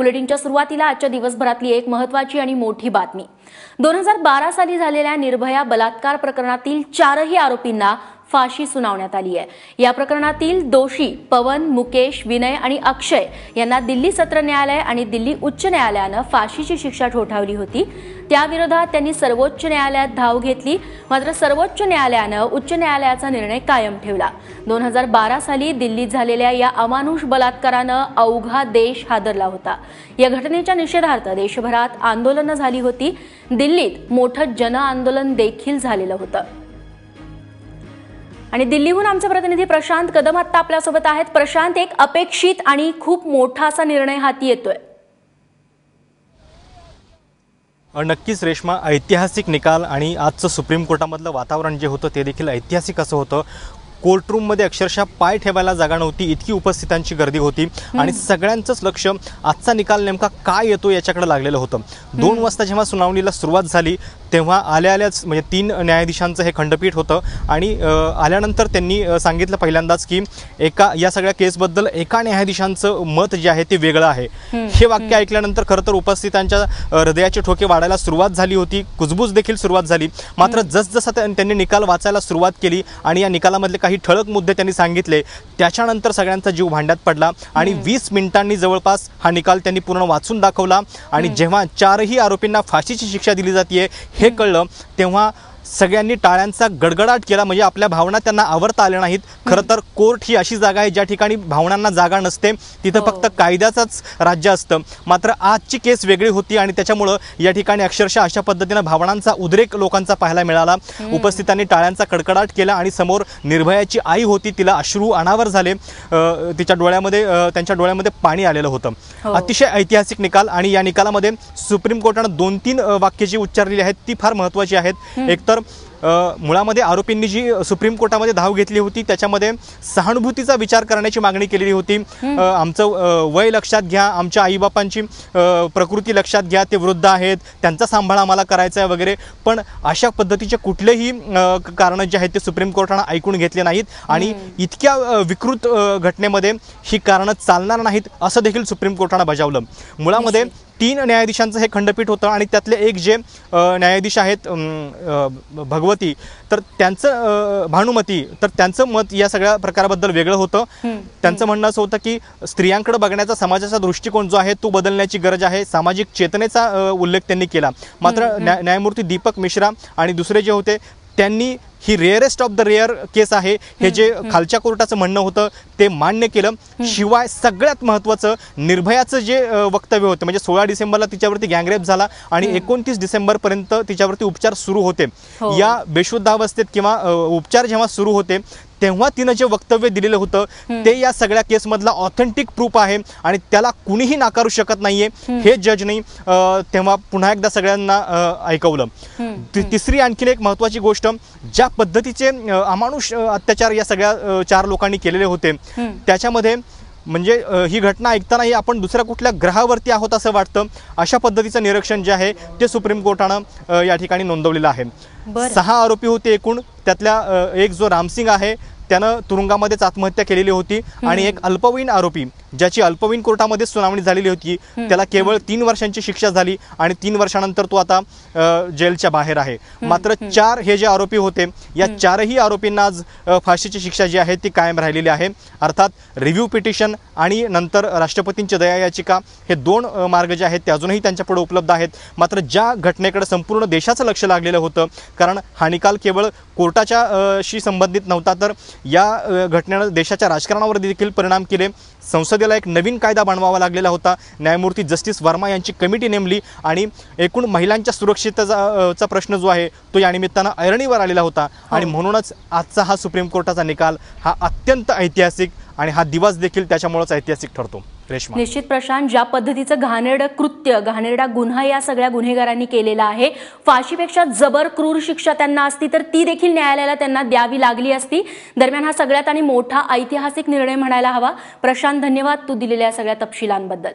बुलेटिनच्या सुरुवातीला आजच्या दिवसभरातली एक महत्वाची आणि मोठी बातमी. दोन हजार बारा साली झालेल्या निर्भया बलात्कार प्रकरणातील चारही आरोपींना फाशी सुनावण्यात आली आहे. या प्रकरणातील दोषी पवन मुकेश विनय आणि अक्षय यांना दिल्ली सत्र न्यायालय आणि दिल्ली उच्च न्यायालयानं फाशीची शिक्षा ठोठावली होती. त्याविरोधात त्यांनी सर्वोच्च न्यायालयात धाव घेतली मात्र सर्वोच्च न्यायालयानं उच्च न्यायालयाचा निर्णय कायम ठेवला. दोन हजार बारा साली दिल्लीत झालेल्या या अमानुष बलात्कारानं अवघा देश हादरला होता. या घटनेच्या निषेधार्थ देशभरात आंदोलनं झाली होती. दिल्लीत मोठं जन आंदोलन देखील झालेलं होतं. आणि दिल्लीहून आमचे प्रतिनिधी प्रशांत कदम आत्ता आपल्यासोबत आहेत. प्रशांत एक अपेक्षित आणि खूप मोठा असा निर्णय हाती येतोय. नक्कीच रेश्मा ऐतिहासिक निकाल आणि आजचं सुप्रीम कोर्टामधलं वातावरण जे होतं ते देखील ऐतिहासिक असं होतं. कोर्टरूममध्ये अक्षरशः पाय ठेवायला जागा नव्हती. इतकी उपस्थितांची गर्दी होती. आणि सगळ्यांचंच लक्ष आजचा निकाल नेमका काय येतो याच्याकडे लागलेलं होतं. दोन वाजता जेव्हा सुनावणीला सुरुवात झाली तेव्हा आल्या आल्याच म्हणजे तीन न्यायाधीशांचं हे खंडपीठ होतं. आणि आल्यानंतर त्यांनी सांगितलं पहिल्यांदाच की एका या सगळ्या केसबद्दल एका न्यायाधीशांचं मत जे आहे ते वेगळं आहे. हे वाक्य ऐकल्यानंतर खरं तर उपस्थितांच्या हृदयाचे ठोके वाढायला सुरुवात झाली होती. कुजबूज देखील सुरुवात झाली. मात्र जसजसा त्यांनी निकाल वाचायला सुरुवात केली आणि या निकालामधले काही ठळक मुद्दे त्यांनी सांगितले. त्याच्यानंतर सगळ्यांचा जीव भांड्यात पडला आणि वीस मिनिटांनी जवळपास हा निकाल त्यांनी पूर्ण वाचून दाखवला. आणि जेव्हा चारही आरोपींना फाशीची शिक्षा दिली जाते हे कळलं तेव्हा सगळ्यांनी टाळ्यांचा गडगडाट केला म्हणजे आपल्या भावना त्यांना आवडता आल्या नाहीत. खरं तर कोर्ट ही अशी जागा आहे ज्या ठिकाणी भावनांना जागा नसते. तिथं हो. फक्त कायद्याचंच राज्य असतं. मात्र आजची केस वेगळी होती आणि त्याच्यामुळं या ठिकाणी अक्षरशः अशा पद्धतीनं भावनांचा उद्रेक लोकांचा पाहायला मिळाला. उपस्थितांनी टाळ्यांचा कडकडाट केला आणि समोर निर्भयाची आई होती. तिला अश्रू अनावर झाले. तिच्या डोळ्यामध्ये त्यांच्या डोळ्यामध्ये पाणी आलेलं होतं. हो. अतिशय ऐतिहासिक निकाल आणि या निकालामध्ये सुप्रीम कोर्टानं दोन तीन वाक्य जी उच्चारलेली आहेत ती फार महत्त्वाची आहेत. एकतर मुळामध्ये आरोपींनी जी सुप्रीम कोर्टामध्ये धाव घेतली होती त्याच्यामध्ये सहानुभूतीचा विचार करण्याची मागणी केलेली होती. आमचं वय लक्षात घ्या आमच्या आईबापांची प्रकृती लक्षात घ्या ते वृद्ध आहेत त्यांचा सांभाळ आम्हाला करायचा आहे वगैरे. पण अशा पद्धतीचे कुठलेही कारणं जे आहेत ते सुप्रीम कोर्टानं ऐकून घेतले नाहीत. आणि इतक्या विकृत घटनेमध्ये ही कारणं चालणार नाहीत असं देखील सुप्रीम कोर्टानं बजावलं. मुळामध्ये तीन न्यायाधीशांचं हे खंडपीठ होतं आणि त्यातले एक जे न्यायाधीश आहेत भगवती तर त्यांचं भानुमती तर त्यांचं मत या सगळ्या प्रकाराबद्दल वेगळं होतं. त्यांचं म्हणणं असं होतं की स्त्रियांकडे बघण्याचा समाजाचा दृष्टिकोन जो आहे तो बदलण्याची गरज आहे. सामाजिक चेतनेचा उल्लेख त्यांनी केला. मात्र न्यायमूर्ती दीपक मिश्रा आणि दुसरे जे होते त्यांनी ही rarest of the rare case आहे. हे जे खालच्या कोर्टाचं म्हणणं होतं ते मान्य केलं. शिवाय सगळ्यात महत्त्वाचं निर्भयाचं जे वक्तव्य होतं म्हणजे सोळा डिसेंबरला तिच्यावरती गँगरेप झाला आणि एकोणतीस डिसेंबरपर्यंत तिच्यावरती उपचार सुरू होते. हो. या बेशुद्धावस्थेत किंवा उपचार जेव्हा सुरू होते तेव्हा तिनं जे वक्तव्य दिलेलं होतं ते या सगळ्या केसमधला ऑथेंटिक प्रूफ आहे आणि त्याला कुणीही नाकारू शकत नाहीये हे जजनी तेव्हा पुन्हा एकदा सगळ्यांना ऐकवलं. तिसरी आणखीन एक महत्वाची गोष्ट ज्या पद्धतीचे अमानुष अत्याचार या सगळ्या चार लोकांनी केलेले होते त्याच्यामध्ये म्हणजे ही घटना ऐकतानाही आपण दुसऱ्या कुठल्या ग्रहावरती आहोत असं वाटतं अशा पद्धतीचं निरीक्षण जे आहे ते सुप्रीम कोर्टानं या ठिकाणी नोंदवलेलं आहे. सहा आरोपी होते एकूण त्यातल्या एक जो रामसिंग आहे त्यानं तुरुंगामध्येच आत्महत्या केलेली होती आणि एक अल्पवयीन आरोपी ज्याची अल्पवयीन कोर्टामध्ये सुनावणी झालेली होती त्याला केवळ तीन वर्षांची शिक्षा झाली आणि तीन वर्षानंतर तो आता जेलच्या बाहेर आहे. मात्र चार हे जे आरोपी होते या चारही आरोपींना आज फाशीची शिक्षा जी आहे ती कायम राहिलेली आहे. अर्थात रिव्ह्यू पिटिशन आणि नंतर राष्ट्रपतींची दया याचिका हे दोन मार्ग जे आहेत ते अजूनही त्यांच्यापुढे उपलब्ध आहेत. मात्र ज्या घटनेकडे संपूर्ण देशाचं लक्ष लागलेलं होतं कारण हा निकाल केवळ कोर्टाच्या शी संबंधित नव्हता तर या घटनेनं देशाच्या राजकारणावर देखील परिणाम केले. संसदेला एक नवीन कायदा बनवावा लागलेला होता. न्यायमूर्ती जस्टिस वर्मा यांची कमिटी नेमली आणि एकूण महिलांच्या सुरक्षिततेचा प्रश्न जो आहे तो या निमित्तानं ऐरणीवर आलेला होता. आणि हो. म्हणूनच आजचा हा सुप्रीम कोर्टाचा निकाल हा अत्यंत ऐतिहासिक आणि हा दिवस देखील त्याच्यामुळेच ऐतिहासिक ठरतो. निश्चित प्रशांत ज्या पद्धतीचं घाणेरडं कृत्य घाणेरडा गुन्हा या सगळ्या गुन्हेगारांनी केलेला आहे फाशीपेक्षा जबर क्रूर शिक्षा त्यांना असती तर ती देखील न्यायालयाला त्यांना द्यावी लागली असती. दरम्यान हा सगळ्यात आणि मोठा ऐतिहासिक निर्णय म्हणायला हवा. प्रशांत धन्यवाद तू दिलेल्या सगळ्या तपशिलांबद्दल.